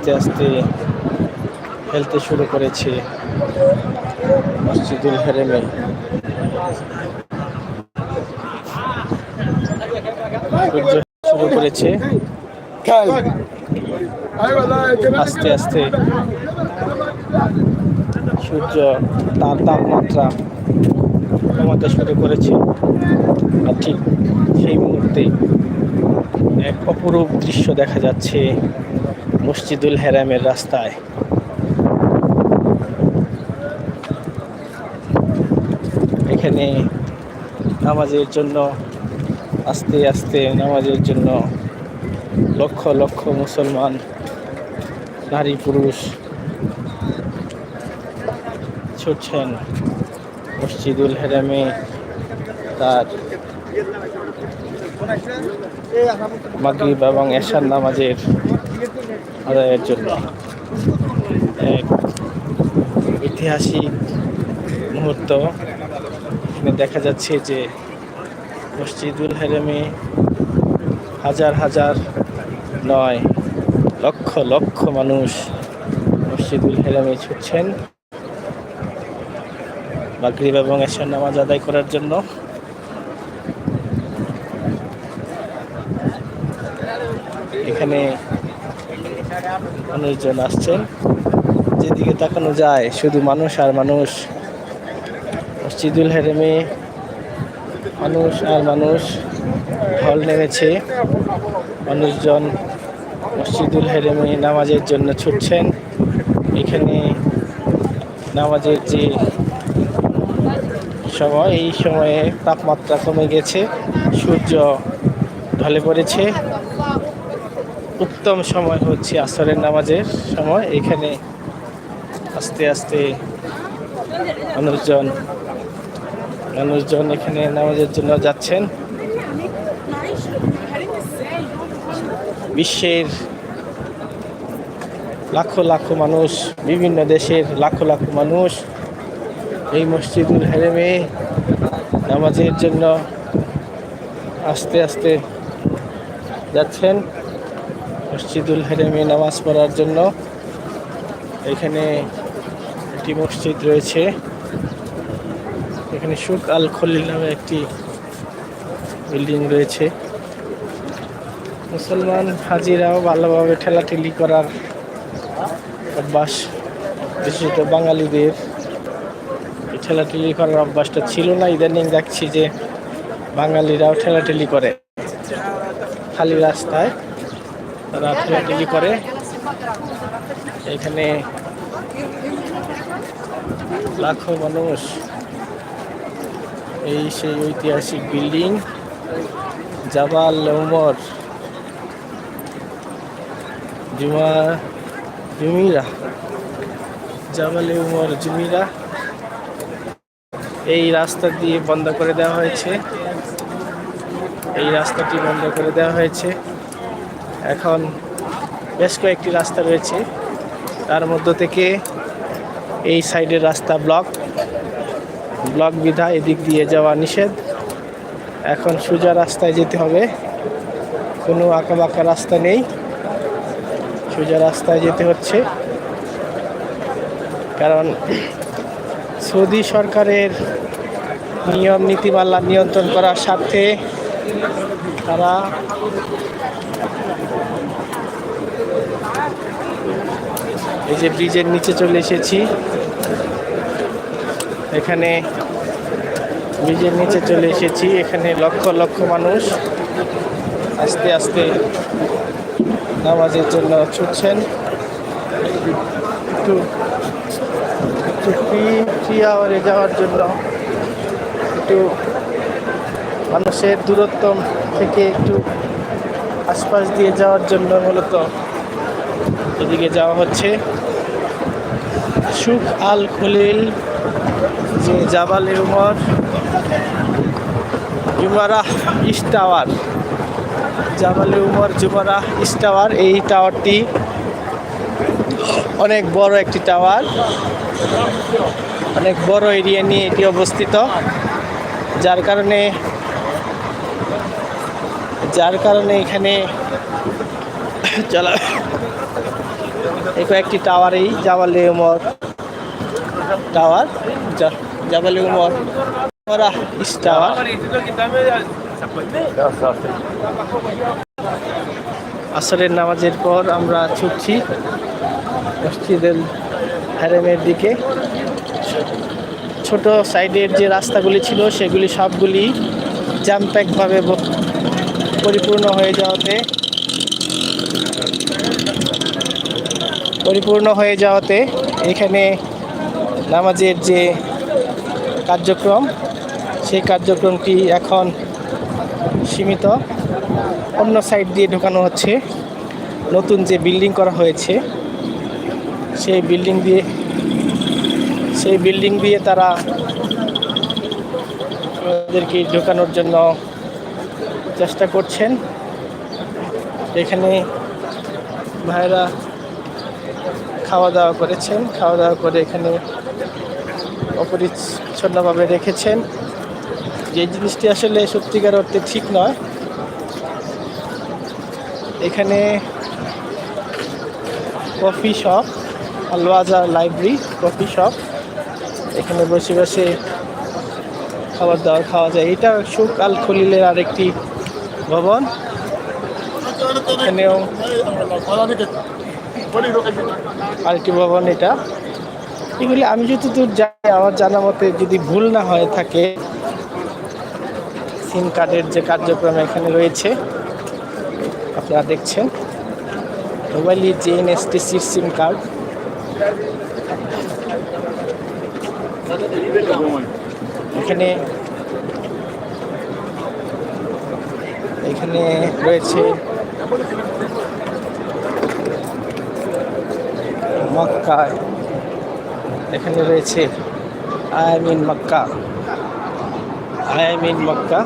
আস্তে আস্তে খেলতে শুরু করেছে মসজিদুল হেরেমে। শুরু করেছে। আস্তে আস্তে সূর্য তার তাপমাত্রা কমাতে শুরু করেছে। আর ঠিক সেই মুহূর্তে এক অপরূপ দৃশ্য দেখা যাচ্ছে। মসজিদুল হেরামের রাস্তায়। এখানে নামাজের জন্য, আস্তে আস্তে নামাজের জন্য লক্ষ লক্ষ মুসলমান, নারী, পুরুষ ছুটছেন মসজিদুল হেরামে তার মাগরিব এবং এশার নামাজের আদায়ের জন্য এক ঐতিহাসিক মুহূর্ত। এখানে দেখা যাচ্ছে যে মসজিদুল হেরেমে হাজার হাজার নয় লক্ষ লক্ষ মানুষ মসজিদুল হেরেমে ছুটছেন মাগরিব এবং এশার নামাজ আদায় করার জন্য। এখানে মানুষজন আসছেন। যেদিকে তাকানো যায়, শুধু মানুষ আর মানুষ। মসজিদুল হেরেমে মানুষ আর মানুষ ঢল নেমেছে। মানুষজন মসজিদুল হেরেমে নামাজের জন্য ছুটছেন। এখানে নামাজের যে সময়, এই সময়ে তাপমাত্রা কমে গেছে। সূর্য ঢলে পড়েছে। উত্তম সময় হচ্ছে আসরের নামাজের সময়। এখানে আস্তে আস্তে মানুষজন মানুষজন এখানে নামাজের জন্য যাচ্ছেন। বিশ্বের লাখো লাখো মানুষ, বিভিন্ন দেশের লাখো লাখো মানুষ এই মসজিদুল হেরেমে নামাজের জন্য আস্তে আস্তে যাচ্ছেন। মসজিদুল হেরেমে নামাজ পড়ার জন্য এখানে একটি মসজিদ রয়েছে। এখানে সুখ আল খলিল নামে একটি বিল্ডিং রয়েছে। মুসলমান হাজিরাও ভালোভাবে ঠেলাঠেলি করার অভ্যাস বিশেষত বাঙালিদের। ঠেলাঠেলি করার অভ্যাসটা ছিল না, ইদানিং দেখছি যে বাঙালিরাও ঠেলাঠেলি করে। খালি রাস্তায় তারা ঠেলাঠেলি করে। এখানে লাখো মানুষ। এই সেই ঐতিহাসিক বিল্ডিং জাবাল উমর জুমা, জুমিরা জাবালে উমর জুমিরা। এই রাস্তা দিয়ে বন্ধ করে দেওয়া হয়েছে। এই রাস্তাটি বন্ধ করে দেওয়া হয়েছে। এখন বেশ কয়েকটি রাস্তা রয়েছে। তার মধ্য থেকে এই সাইডের রাস্তা ব্লক। ব্লক বিধা এদিক দিয়ে যাওয়া নিষেধ। এখন সোজা রাস্তায় যেতে হবে। কোনো বাঁকা রাস্তা নেই। সোজা রাস্তায় যেতে হচ্ছে। কারণ সৌদি সরকারের নিয়ম, নীতিমালা নিয়ন্ত্রণ করার স্বার্থে তারা এই যে ব্রিজের নিচে চলে এসেছি। এখানে ব্রিজের নিচে চলে এসেছি। এখানে লক্ষ লক্ষ মানুষ আস্তে আস্তে নামাজের জন্য ছুটছেন। একটু একটু ফ্রি ফ্রি যাওয়ার জন্য একটু মানুষের দূরত্ব থেকে একটু আশপাশ দিয়ে যাওয়ার জন্য মূলত এদিকে যাওয়া হচ্ছে। সুখ আল খলিল, যে জাবালে উমর, জুমারাহ ইস্ট টাওয়ার। জাবালে উমর, জুমারাহ ইস্ট টাওয়ার, এই টাওয়ারটি অনেক বড় একটি টাওয়ার। অনেক বড় এরিয়া নিয়ে এটি অবস্থিত। যার কারণে যার কারণে এখানে চলা এই কয়েকটি টাওয়ারেই জাবালে উমর টাওয়ার জাবালে উমর টাওয়ার। আসরের নামাজের পর আমরা ছুটছি মসজিদের হ্যারেমের দিকে। ছোট সাইডের যে রাস্তাগুলি ছিল, সেগুলি সবগুলি জ্যামপ্যাকভাবে পরিপূর্ণ হয়ে যাওয়াতে পরিপূর্ণ হয়ে যাওয়াতে এখানে নামাজের যে কার্যক্রম, সেই কার্যক্রমটি এখন সীমিত। অন্য সাইড দিয়ে ঢোকানো হচ্ছে। নতুন যে বিল্ডিং করা হয়েছে, সেই বিল্ডিং দিয়ে, সেই বিল্ডিং দিয়ে তারা ওদেরকে ঢোকানোর জন্য চেষ্টা করছেন। এখানে ভাইরা খাওয়া দাওয়া করেছেন। খাওয়া দাওয়া করে এখানে অপরিচ্ছন্নভাবে রেখেছেন। যে জিনিসটি আসলে সত্যিকার অর্থে ঠিক নয়, এখানে কফি শপ, আলওয়াজা লাইব্রেরি, কফি শপ। এখানে বসে বসে খাবার দাবার খাওয়া যায়। এটা সুখ আল খলিলের আরেকটি ভবন। এখানেও আরেকটি ভবন এটা। এগুলি আমি যতদূর যাই আমার জানা মতে যদি ভুল না হয়ে থাকে সিম কার্ডের যে কার্যক্রম এখানে রয়েছে, আপনারা দেখছেন মোবাইলের যে এনএসটিসির সিম কার্ড এখানে এখানে রয়েছে মক্কা। এখানে রয়েছে আয়ামিন মক্কা। আয়ামিন মক্কা।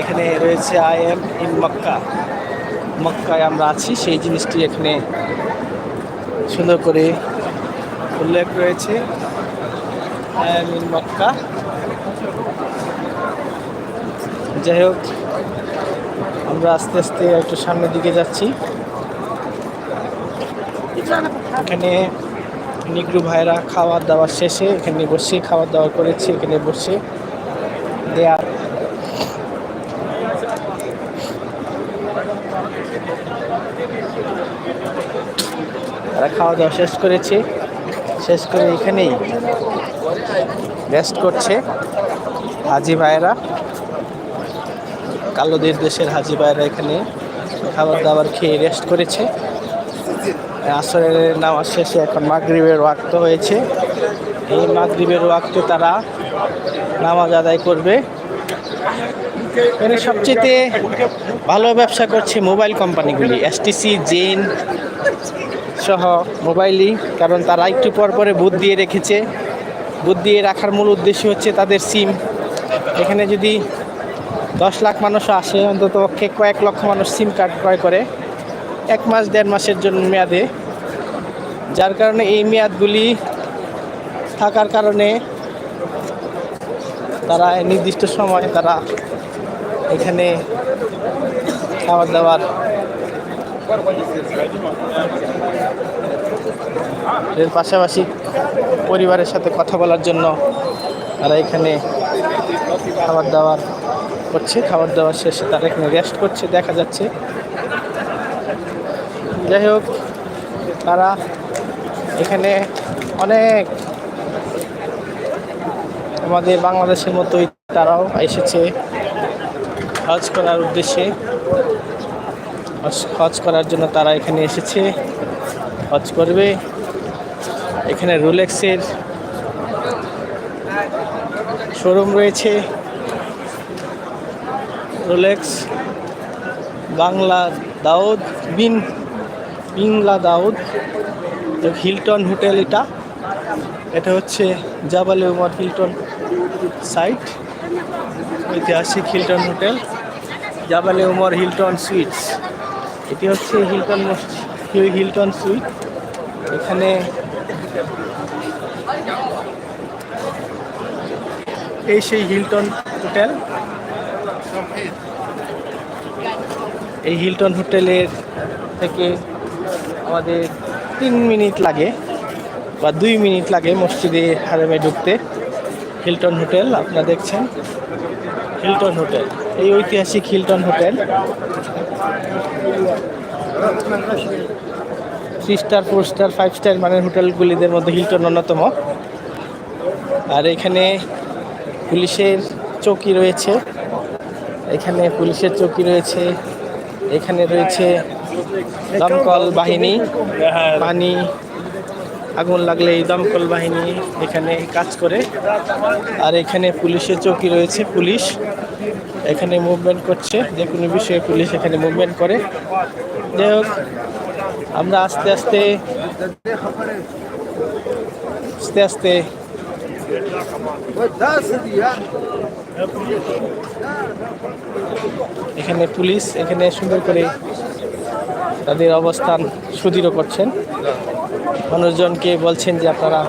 এখানে রয়েছে আই এম ইন মক্কা। মক্কায় আমরা আছি, সেই জিনিসটি এখানে সুন্দর করে উল্লেখ রয়েছে। I am in Mecca. যাই হোক, আমরা আস্তে আস্তে একটু সামনের দিকে যাচ্ছি। এখানে নিগ্রু ভাইরা খাওয়ার দাওয়ার শেষে এখানে বসে খাওয়ার দাওয়া করেছে, এখানে বসে। দেয়ার তারা খাওয়া দাওয়া শেষ করেছে। শেষ করে এখানেই রেস্ট করছে। হাজি ভাইয়েরা কালোদের দেশের হাজি ভাইয়েরা এখানে খাবার দাবার খেয়ে রেস্ট করেছে। আসরের নামাজ শেষে এখন মাগরিবের ওয়াক্ত হয়েছে। এই মাগরিবের ওয়াক্তে তারা নামাজ আদায় করবে। এখানে সবচেয়ে ভালো ব্যবসা করছে মোবাইল কোম্পানিগুলি এসটিসি জেন সহ মোবাইলই, কারণ তারা একটু পর পরে বুথ দিয়ে রেখেছে। বুথ দিয়ে রাখার মূল উদ্দেশ্য হচ্ছে তাদের সিম। এখানে যদি দশ লাখ মানুষ আসে, অন্তত পক্ষে কয়েক লক্ষ মানুষ সিম কার্ড ক্রয় করে। এক মাস, দেড় মাসের জন্য মেয়াদে। যার কারণে এই মেয়াদগুলি থাকার কারণে তারা নির্দিষ্ট সময় তারা এখানে খাবার দাবার এর পাশাপাশি পরিবারের সাথে কথা বলার জন্য তারা এখানে খাবার দাবার করছে, খাবার দাবার শেষে তারা এখানে রেস্ট করছে, দেখা যাচ্ছে। যাই হোক, তারা এখানে অনেক আমাদের বাংলাদেশের মতোই তারাও এসেছে হজ করার উদ্দেশ্যে। হজ- করার জন্য তারা এখানে এসেছে, হজ করবে। এখানে রোলেক্সের শোরুম রয়েছে। রোলেক্স, বাংলা দাউদ, বিন, বিংলা দাউদ হিলটন হোটেল এটা। এটা হচ্ছে জাবালে উমর হিলটন সাইট, ঐতিহাসিক Hilton hotel, Jabal Omar Hilton sweets. এটি হচ্ছে হিলটন হিলটন সুইট। এখানে এই সেই হিলটন হোটেল। এই হিলটন হোটেলের থেকে আমাদের তিন মিনিট লাগে বা দুই মিনিট লাগে মসজিদে হারেমে ঢুকতে। হিলটন হোটেল আপনারা দেখছেন? হিলটন হোটেল এই ঐতিহাসিক Hilton hotel three star four star five star মানের হোটেলগুলিদের মধ্যে হিলটন অন্যতম। আর এখানে পুলিশের চৌকি রয়েছে। এখানে পুলিশের চৌকি রয়েছে, এখানে রয়েছে দমকল বাহিনী, পানি, আগুন লাগলে এই দমকল বাহিনী এখানে কাজ করে। আর এখানে পুলিশের চৌকি রয়েছে, পুলিশ এখানে মুভমেন্ট করছে, যে কোনো বিষয়ে পুলিশ এখানে মুভমেন্ট করে। যাই হোক, আমরা আস্তে আস্তে আস্তে আস্তে এখানে পুলিশ, এখানে সুন্দর করে তাদের অবস্থান সুদৃঢ় করছেন। মানুষজনকে বলছেন যে আপনারা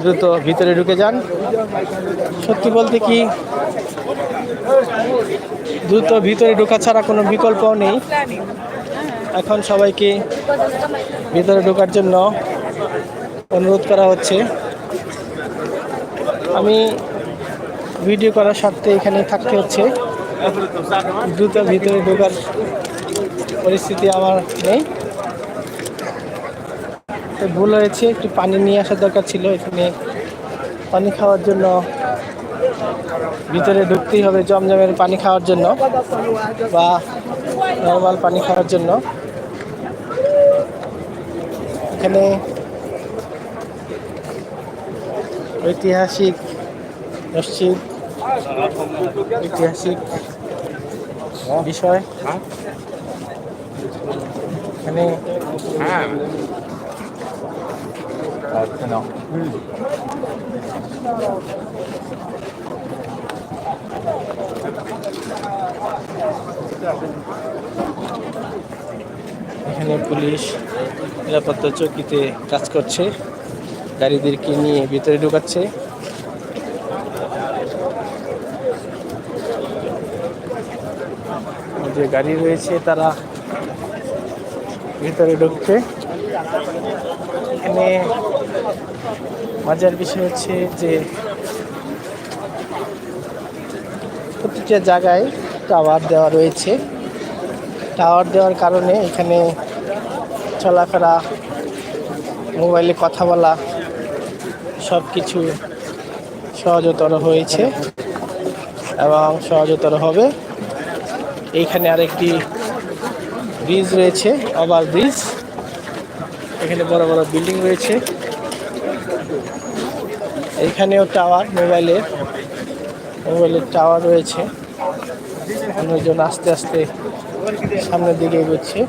দ্রুত ভিতরে ঢুকে যান। সত্যি বলতে কি, দ্রুত ভিতরে ঢোকা ছাড়া কোনো বিকল্পও নেই। এখন সবাইকে ভিতরে ঢোকার জন্য অনুরোধ করা হচ্ছে। আমি ভিডিও করার স্বার্থে এখানে থাকতে হচ্ছে। দ্রুত ভিতরে ঢোকার পরিস্থিতি আমার নেই। ভুল হয়েছে, একটু পানি নিয়ে আসার দরকার ছিল, এখানে পানি খাওয়ার জন্য ভিতরে ঢুকতেই হবে, জমজমের পানি খাওয়ার জন্য বা নর্মাল পানি খাওয়ার জন্য। এখানে ঐতিহাসিক মসজিদ ঐতিহাসিক বিষয়। এখানে এখানে পুলিশ নিরাপত্তা চৌকিতে কাজ করছে। গাড়িদেরকে নিয়ে ভিতরে ঢুকাচ্ছে। যে গাড়ি রয়েছে তারা ভিতরে ঢুকছে। এখানে মজার বিষয় হচ্ছে যে প্রতিটা জায়গায় টাওয়ার দেওয়া রয়েছে। টাওয়ার দেওয়ার কারণে এখানে চলাফেরা মোবাইলে কথা বলা সব কিছু সহজতর হয়েছে এবং সহজতর হবে। এইখানে আরেকটি ব্রিজ রয়েছে ওভার ব্রিজ এখানে বড় বড় বিল্ডিং রয়েছে। এখানেও টাওয়ার মোবাইলের মোবাইলের টাওয়ার রয়েছে। অন্যজন আস্তে আস্তে সামনের দিকে এগোচ্ছে।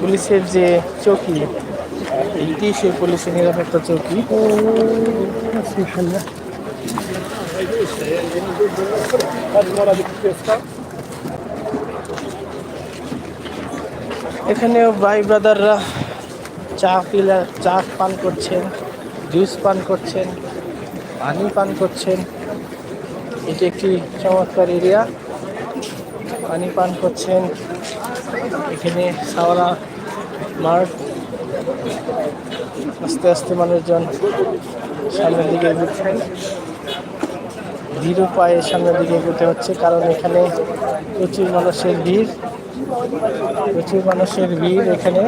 পুলিশের যে চৌকি এইটি সেই পুলিশের নিরাপত্তা চৌকি। এখানেও ভাই ব্রাদাররা চা পিলা, চা পান করছেন, জুস পান করছেন, পানি পান করছেন। এটি একটি চমৎকার এরিয়া। পানি পান করছেন। এখানে সাওয়ারা মাঠ। আস্তে আস্তে মানুষজন সামনের দিকে এগুচ্ছেন। ধীর পায়ে সামনের দিকে এগোতে হচ্ছে, কারণ এখানে প্রচুর মানুষের ভিড়। প্রচুর মানুষের ভিড় এখানে।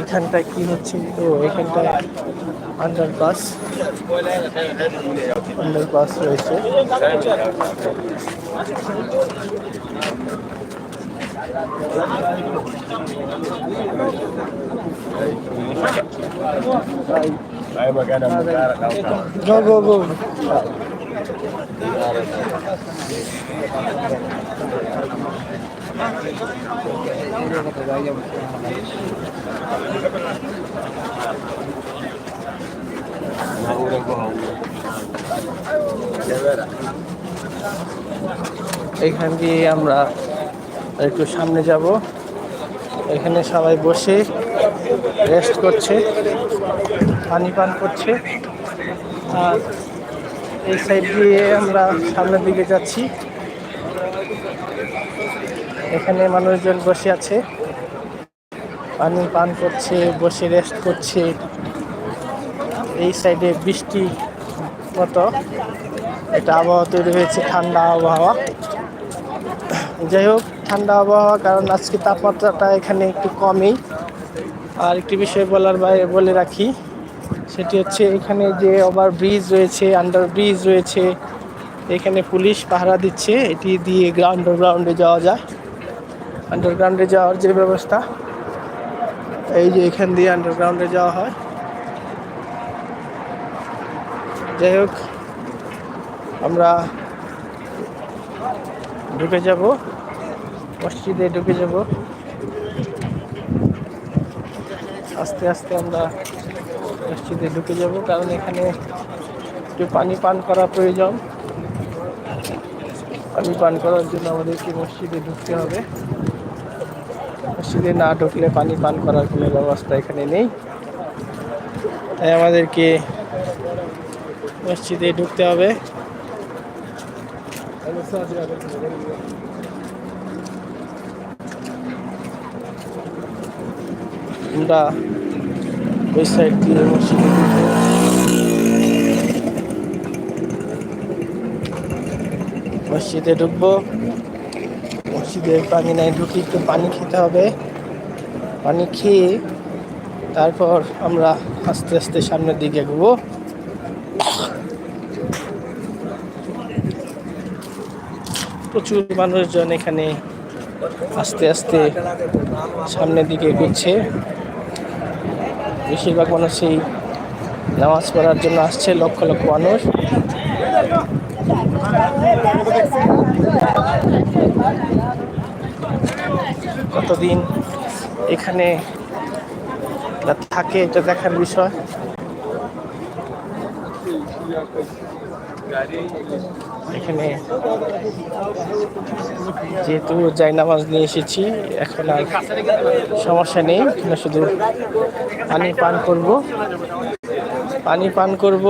এখানটায় কি হচ্ছে তো এখানটায় আন্ডারপাস আন্ডারপাস রয়েছে Go, go, go. এখান দিয়ে আমরা একটু সামনে যাব। এখানে সবাই বসে রেস্ট করছে, পানি পান করছে। আর এই সাইড দিয়ে আমরা সামনের দিকে যাচ্ছি। এখানে মানুষজন বসে আছে। পানি পান করছে, বসে রেস্ট করছে। এই সাইডে বৃষ্টি মতো এটা আবহাওয়া তৈরি হয়েছে, ঠান্ডা আবহাওয়া। যাই হোক, ঠান্ডা আবহাওয়া, কারণ আজকে তাপমাত্রাটা এখানে একটু কমই। আর একটি বিষয় বলার বাইরে বলে রাখি, সেটি হচ্ছে এখানে যে ওভার ব্রিজ রয়েছে আন্ডার ব্রিজ রয়েছে, এখানে পুলিশ পাহারা দিচ্ছে, এটি দিয়ে গ্রাউন্ড গ্রাউন্ডে যাওয়া যায়। আন্ডারগ্রাউন্ডে যাওয়ার যে ব্যবস্থা, এই যে এখান দিয়ে আন্ডারগ্রাউন্ডে যাওয়া হয়। যাই হোক, আমরা ঢুকে যাব, মসজিদে ঢুকে যাব। আস্তে আস্তে আমরা মসজিদে ঢুকে যাব, কারণ এখানে একটু পানি পান করা প্রয়োজন। পানি পান করার জন্য আমাদেরকে মসজিদে ঢুকতে হবে। মসজিদে না ঢুকলে পানি পান করার কোনো ব্যবস্থা এখানে নেই। তাই আমাদেরকে মসজিদে ঢুকতে হবে। আমরা ওই সাইড দিয়ে মসজিদে মসজিদে ঢুকবো। মসজিদে পানি নাই ঢুকি একটু পানি খেতে হবে। পানি খেয়ে তারপর আমরা আস্তে আস্তে সামনের দিকে এগোবো। প্রচুর মানুষজন এখানে আস্তে আস্তে সামনের দিকে এগোচ্ছে। বেশিরভাগ মানুষই নামাজ পড়ার জন্য আসছে, লক্ষ লক্ষ মানুষ। কতদিন এখানে থাকে, এটা দেখার বিষয়। এখানে যেহেতু যাই নামাজ নিয়ে এসেছি, এখন আর সমস্যা নেই। এখানে শুধু পানি পান করব। পানি পান করব।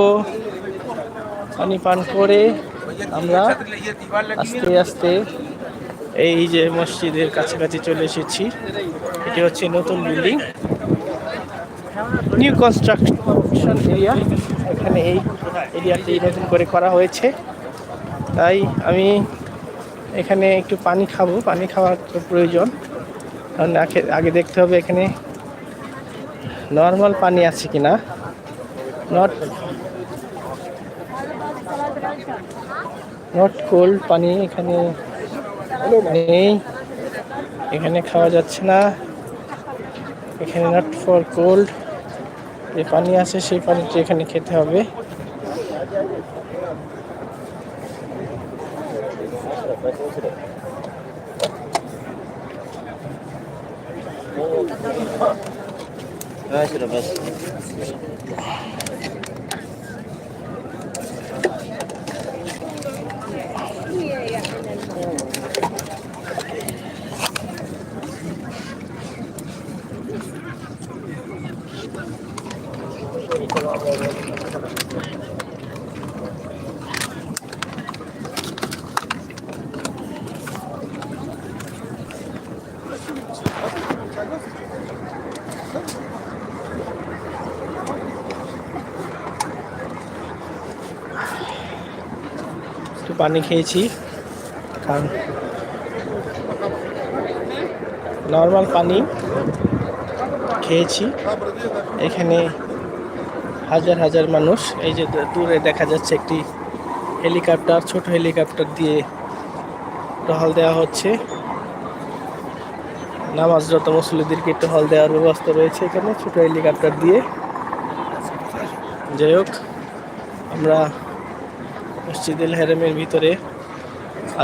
পানি পান করে আমরা আস্তে আস্তে এই যে মসজিদের কাছাকাছি চলে এসেছি, এটি হচ্ছে নতুন বিল্ডিং। নিউ কনস্ট্রাকশন এরিয়া এখানে এই এরিয়াটি নতুন করে করা হয়েছে। তাই আমি এখানে একটু পানি খাব, পানি খাওয়ার প্রয়োজন। কারণ আগে দেখতে হবে এখানে নর্মাল পানি আছে কি না নট নট কোল্ড পানি এখানে নেই। এখানে খাওয়া যাচ্ছে না। এখানে নট ফর কোল্ড যে পানি আছে সেই পানিটি এখানে খেতে হবে। পানি খেয়েছি, কারণ নর্মাল পানি খেয়েছি। এখানে হাজার হাজার মানুষ, এই যে দূরে দেখা যাচ্ছে একটি হেলিকপ্টার, ছোট হেলিকপ্টার দিয়ে টহল দেওয়া হচ্ছে। নামাজরত মুসলিদেরকে টহল দেওয়ার ব্যবস্থা রয়েছে এখানে, ছোট হেলিকপ্টার দিয়ে। যাই হোক, আমরা মসজিদুল হেরেমের ভিতরে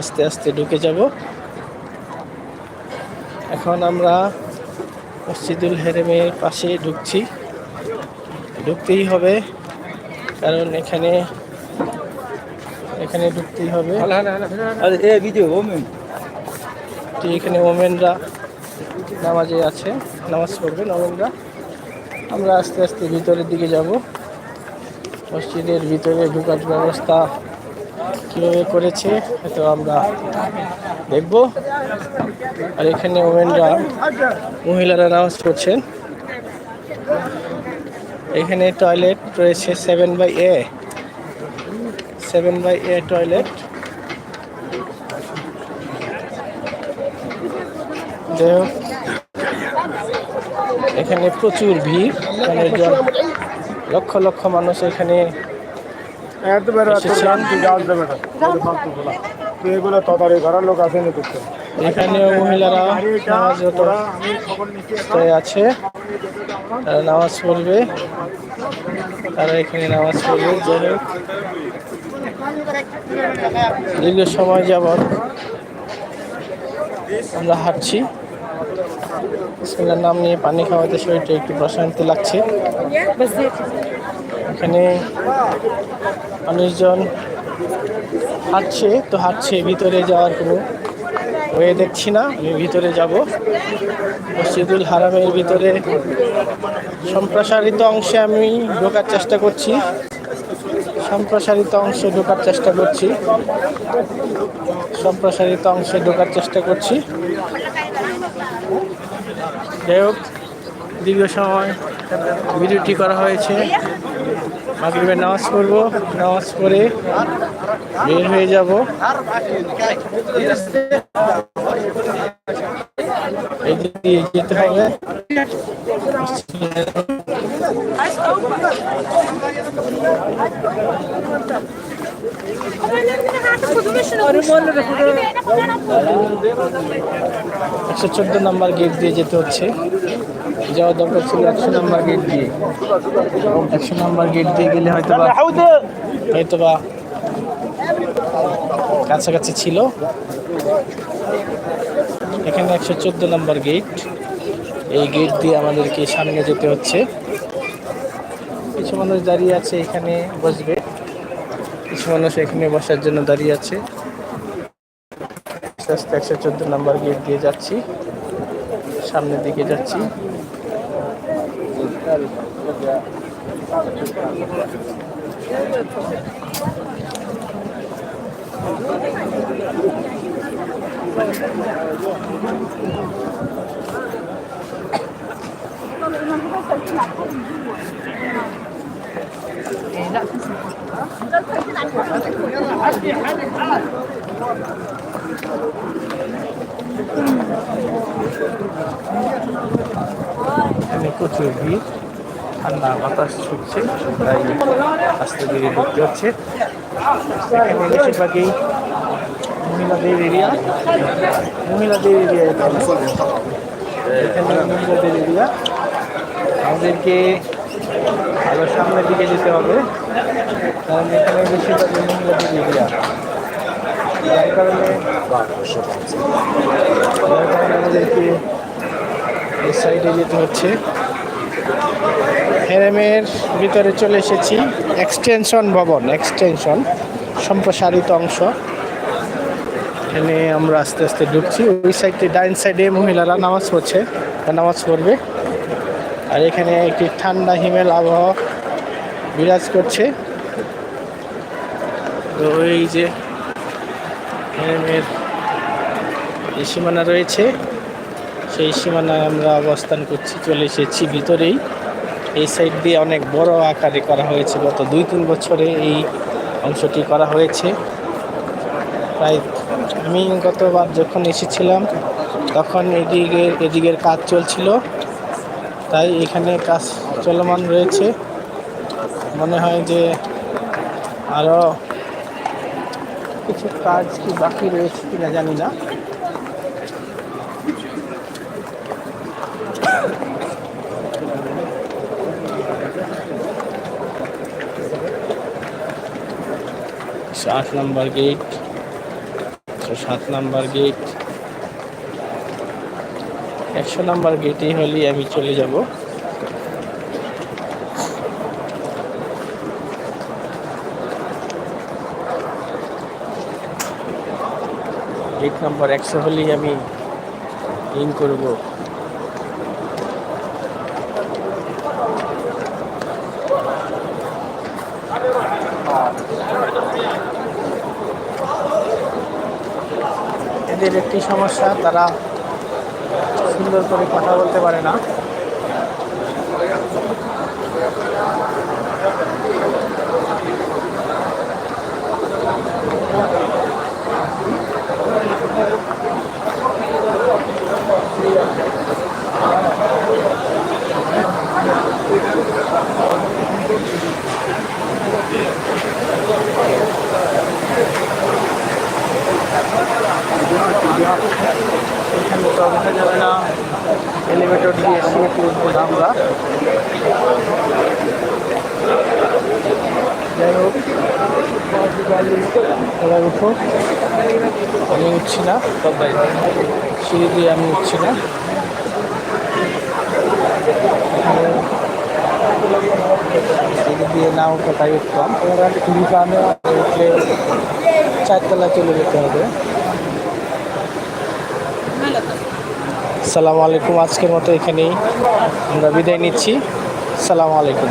আস্তে আস্তে ঢুকে যাব। এখন আমরা মসজিদুল হেরেমের পাশে ঢুকছি। ঢুকতেই হবে কারণ এখানে এখানে ঢুকতেই হবে। এখানে ওমেনরা নামাজে আছে নামাজ পড়বে ওমেনরা আমরা আস্তে আস্তে ভিতরের দিকে যাব। মসজিদের ভিতরে ঢুকার ব্যবস্থা কীভাবে করেছে, হয়তো আমরা দেখব। আর এখানে ওমেনরা, মহিলারা নামাজ পড়ছেন। এখানে টয়লেট রয়েছে seven by A seven by A toilet এখানে প্রচুর ভিড়। মানুষজন লক্ষ লক্ষ মানুষ এখানে। এগুলো তদারি ঘরের লোক আছে না দেখতে এখানেও মহিলারা আছে। তারা নামাজ পড়বে। তারা এখানে নামাজ পড়বে। যাই হোক দীর্ঘ সময় যাবৎ আমরা হাঁটছি। বিসমিল্লাহর নাম নিয়ে পানি খাওয়াতে শরীরটা একটু প্রশান্তি লাগছে। এখানে মানুষজন হাঁটছে, তো হাঁটছে, ভিতরে যাওয়ার কোনো ওয়ে দেখছি না, আমি ভিতরে যাব। মসজিদুল হারামের ভিতরে সম্প্রসারিত অংশে আমি ঢোকার চেষ্টা করছি। সম্প্রসারিত অংশে ঢোকার চেষ্টা করছি। সম্প্রসারিত অংশে ঢোকার চেষ্টা করছি। যাই হোক, দীর্ঘ সময় ভিডিওটি করা হয়েছে। মাগরিবের নামাজ পড়ব। নামাজ পড়ে বের হয়ে যাব। যেতে হবে। একশো চোদ্দ নাম্বার গেট দিয়ে যেতে হচ্ছে। যাওয়ার দরকার ছিল একশো নাম্বার গেট দিয়ে। একশো নাম্বার গেট দিয়ে গেলে হয়তো হয়তো বা কাছাকাছি ছিল। এখানে একশো চোদ্দ নাম্বার গেট এই গেট দিয়ে আমাদেরকে সামনে যেতে হচ্ছে। কিছু মানুষ দাঁড়িয়ে আছে, এখানে বসবে। কিছু মানুষ এখানে বসার জন্য দাঁড়িয়ে আছে। আস্তে আস্তে একশো চোদ্দ নাম্বার গেট দিয়ে যাচ্ছি। সামনের দিকে যাচ্ছি। প্রচুর ভিড়, ঠান্ডা বাতাস ছুটছে, তাই আস্তে ধীরে ঢুকতে হচ্ছে। এখানে বেশিরভাগই মহিলাদের এরিয়া মহিলাদের এরিয়া এখানে মহিলাদের এরিয়া আমাদেরকে আরও সামনের দিকে যেতে হবে। কারণ এখানে এরিয়া যার কারণে যার কারণে আমাদেরকে এই সাইডে যেতে হচ্ছে। হেরেমের ভিতরে চলে এসেছি। এক্সটেনশন ভবন এক্সটেনশন সম্প্রসারিত অংশ। এখানে আমরা আস্তে আস্তে ঢুকছি। ওই সাইডে ডাইন সাইডে মহিলারা নামাজ পড়ছে নামাজ পড়বে। আর এখানে একটি ঠান্ডা হিমেল আবহাওয়া বিরাজ করছে। তো এই যে যে সীমানা রয়েছে, সেই সীমানায় আমরা অবস্থান করছি, চলে এসেছি ভিতরেই। এই সাইড দিয়ে অনেক বড় আকারে করা হয়েছে। গত দুই, তিন বছরে এই অংশটি করা হয়েছে। প্রায় আমি গতবার যখন এসেছিলাম, তখন এদিকে, এদিকের কাজ চলছিল। তাই এখানে কাজ চলমান রয়েছে। মনে হয় যে আরও কিছু কাজ কি বাকি রয়েছে কিনা জানি না। আট নাম্বার গেট। সাত নাম্বার গেট। একশো নাম্বার গেটেই হলেই আমি চলে যাব গেট নাম্বার একশো হলেই আমি ইন করব। এদের একটি সমস্যা, তারা সুন্দর করে কথা বলতে পারে না। এলিভেটর দিয়ে উঠবো না আমরা। আমি উঠছি না। সিঁড়ি দিয়ে আমি উঠছি না। দিয়ে না উঠতাম। সিঁড়িতে আমি উঠলে চারতলা চলে যেতে হবে। সালাম আলাইকুম, আজকের মতো এখানেই আমরা বিদায় নিচ্ছি। সালাম আলাইকুম।